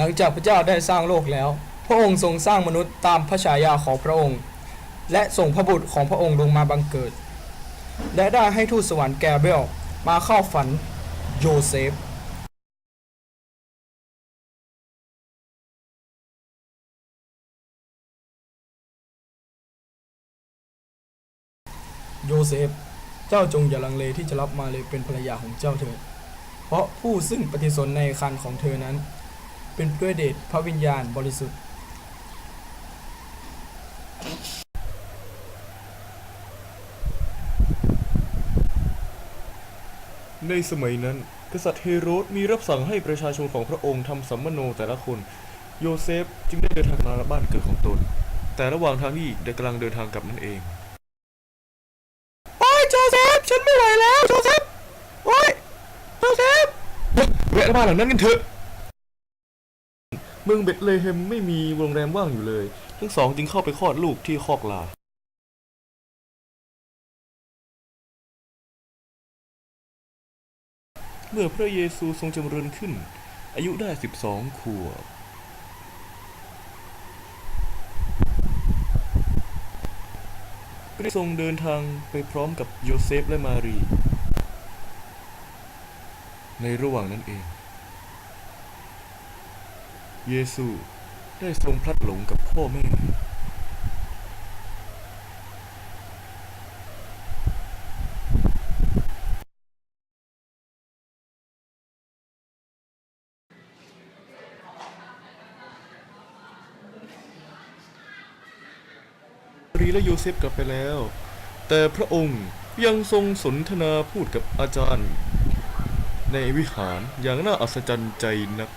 หลังจากพระเจ้าได้สร้างโลกแล้ว พระองค์ทรงสร้างมนุษย์ตามพระฉายาของพระองค์ และส่งพระบุตรของพระองค์ลงมาบังเกิด และได้ให้ทูตสวรรค์แกเบลมาเข้าฝันโยเซฟโยเซฟ เจ้าจงอย่าลังเลที่จะรับมาเลยเป็นภรรยาของเจ้าเถิด เพราะผู้ซึ่งปฏิสนในคันของเธอนั้น เป็นด้วยเดชพระวิญญาณบริสุทธิ์ ในสมัยนั้น กษัตริย์เฮโรดมีรับสั่งให้ประชาชนของพระองค์ทำสัมมโนแต่ละคน โยเซฟจึงได้เดินทางมาบ้านเกิดของตน แต่ระหว่างทางที่ได้กำลังเดินทางกลับนั่นเอง โอ้ยโจเซฟฉันไม่ไหวแล้วโจเซฟ โอ้ยโจเซฟแวะบ้านหลังนั้นกันเถอะ เมืองเบธเลเฮมไม่มีโรงแรมว่างอยู่เลย ทั้งสองจึงเข้าไปคลอดลูกที่คอกลาเมื่อพระเยซูทรงจำเริญขึ้น อายุได้สิบสองขวบ ก็ได้ทรงเดินทางไปพร้อมกับโยเซฟและมารี ในระหว่างนั้นเอง เยซูได้ทรงพลัดหลงกับพ่อแม่ รีและโยเซฟกลับไปแล้ว แต่พระองค์ยังทรงสนทนาพูดกับอาจารย์ ในวิหารอย่างน่าอัศจรรย์ใจนัก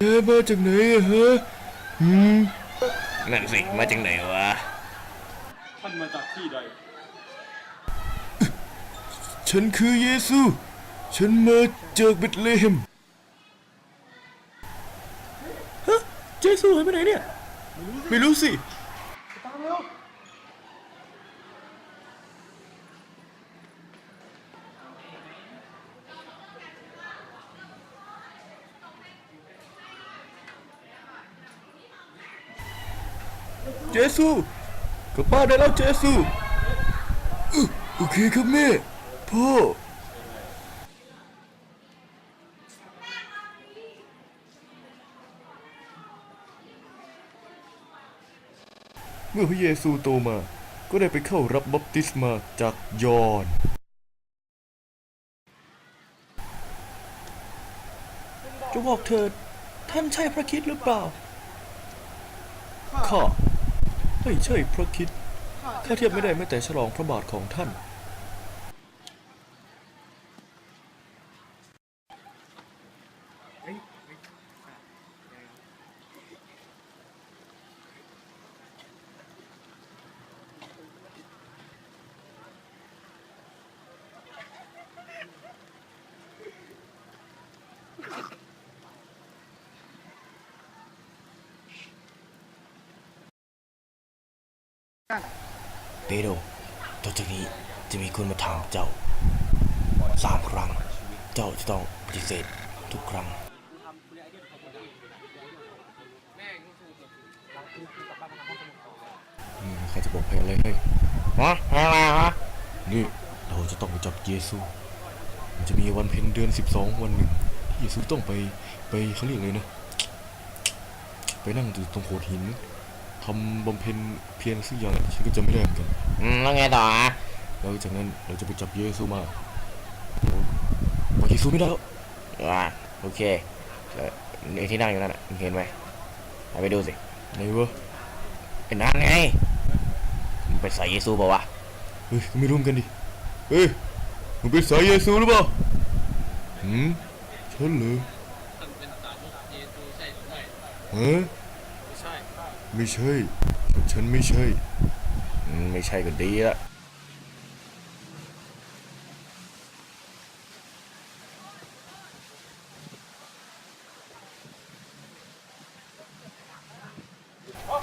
เธอมาจากไหนอะฮะหืมนั่นสิมาจากไหนวะ ท่านมาจากที่ใด ฉันคือเยซู ฉันมาจากเบธเลเฮมฮะเยซูหายไปไหนเนี่ย ไม่รู้สิ เจซูกลับบ้านได้แล้วเจซูโอเคครับแม่พ่อเมื่อพระเยซูโตมา ก็ได้ไปเข้ารับบัพติศมาจากยอห์น จะบอกเถิดท่านใช่พระคิดหรือเปล่า ข้า ไม่ใช่พระคิดข้าเทียบไม่ได้แม้แต่ฉลองพระบาทของท่าน เปโดต่อจากนี้จะมีคนมาถามเจ้าสามครั้ง เจ้าจะต้องปฏิเสธทุกครั้งอืมใครจะบอกแผนอะไรให้ฮะอะไรฮะนี่เราจะต้องไปจับเยซู มันจะมีวันเพ็ญเดือน12วันหนึ่งเยซูต้องไปไปเขาเรียกเลยนะ ไปนั่งอยู่ตรงโขดหินำบำเพ็ญเพียรสักอย่างฉันก็จะไม่ได้เหมือนกันอืมแล้วไงต่อฮะแล้วจากนั้นเราจะไปจับเยซูมาโอ้ยจับเยซูไม่ได้แล้วอ่าโอเคแล้วไอ้ที่นั่งอยู่นั่นน่ะมึงเห็นไหมเอาไปดูสิไหนวะเป็นนั่นไงมึงไปใส่เยซูเปล่าวะเฮ้ยไม่รู้เหมือนกันดิเฮ้ยมึงเป็นสายเยซูหรือเปล่าหืมฉันเหรอฮะ ไม่ใช่ ฉันไม่ใช่อืมไม่ใช่ก็ดีละ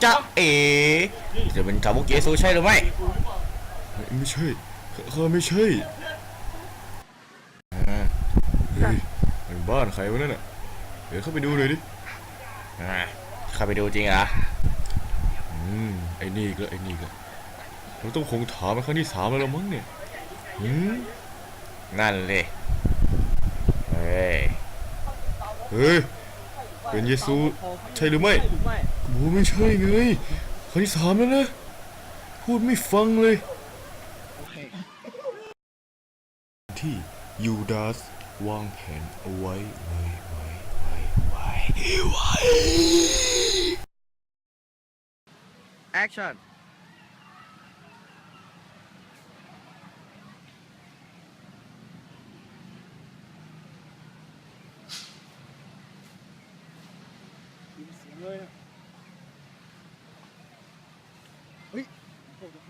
จะเอ๋จะเป็นสาวกเยซูใช่หรือไม่ ไม่ใช่ข้าข้าไม่ใช่อ่าเฮ้ยมันบ้านใครวะนั่นน่ะ เดี๋ยวเข้าไปดูเลยดิอ่าเข้าไปดูจริงเหรอ อืมไอ้นี่อีก็ไอ้นี่อีก็เราต้องคงถามมาครั้งที่สามแล้วละมั้งเนี่ยอืมนั่นเลยเฮ้ยเฮ้ยเป็นเยซูใช่หรือไม่โอ้ไม่ใช่ไงครั้งที่สามแล้วนะพูดไม่ฟังเลย ที่ยูดาสวางแผนเอาไว้ไว้ไว้ไว้ไว้ไว้ action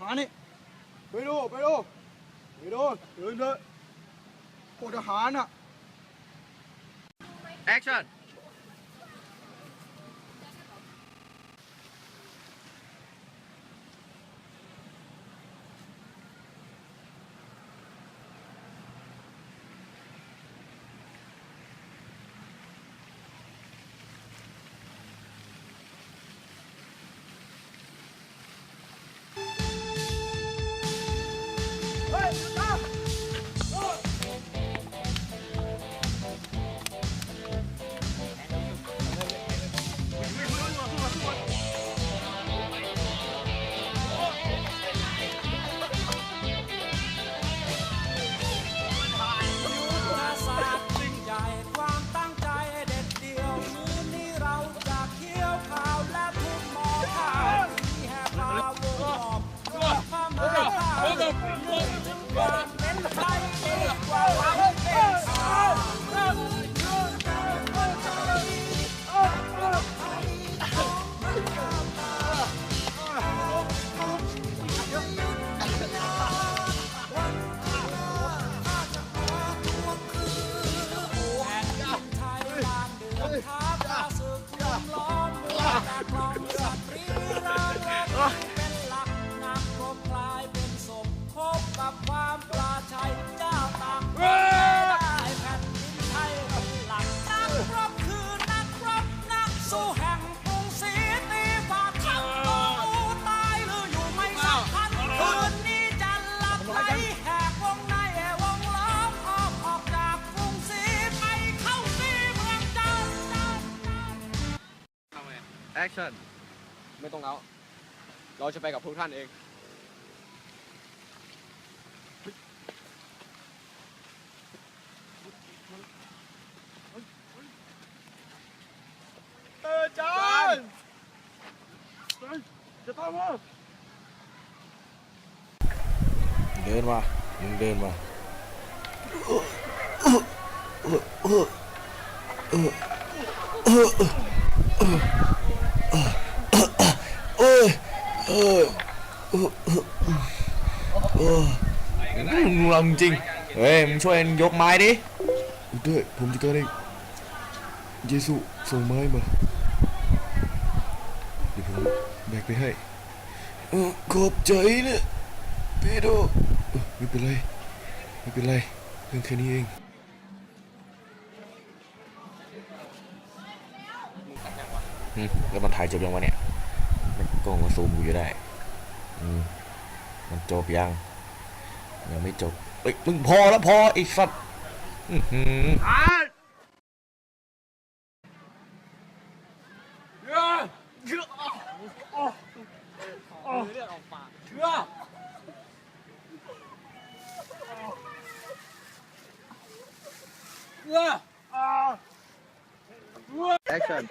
มานี่ไปดูไปดูไปดูเดินเลยพวกทหารอะ action action ไม่ต้องเอาเราจะไปกับพวกท่านเองเดินมามึงเดินมา มึงรังจริง เฮ้ย มึงช่วยยกไม้ดิด้วยผมจะการเองเยซูส่งไม้มา เดี๋ยวผมแบกไปให้ขอบใจนะเปโดไม่เป็นไร ไม่เป็นไร เรื่องแค่นี้เอง แล้วมันถ่ายจบยังวะเนี่ยมันกล้องมาซูมกูอยู่ได้ อืมมันจบยังยังไม่จบเอ้ยมึงพอแล้วพอไอ้สัตว์อื้อหือ action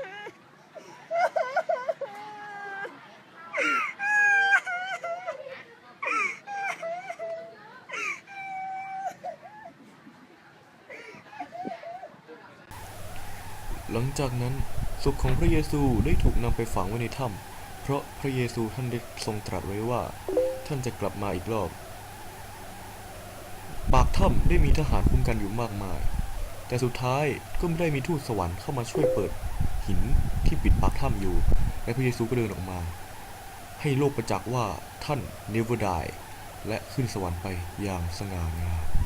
หลังจากนั้นศพของพระเยซูได้ถูกนำไปฝังไว้ในถ้ำเพราะพระเยซูท่านได้ทรงตรัสไว้ว่า ท่านจะกลับมาอีกรอบ ปากถ้ำได้มีทหารคุ้มกันอยู่มากมาย แต่สุดท้ายก็ไม่ได้มีทูตสวรรค์เข้ามาช่วยเปิด หินที่ปิดปากถ้ำอยู่ และพระเยซูก็เดินออกมา ให้โลกประจักษ์ว่าท่าน never die และขึ้นสวรรค์ไปอย่างสง่างาม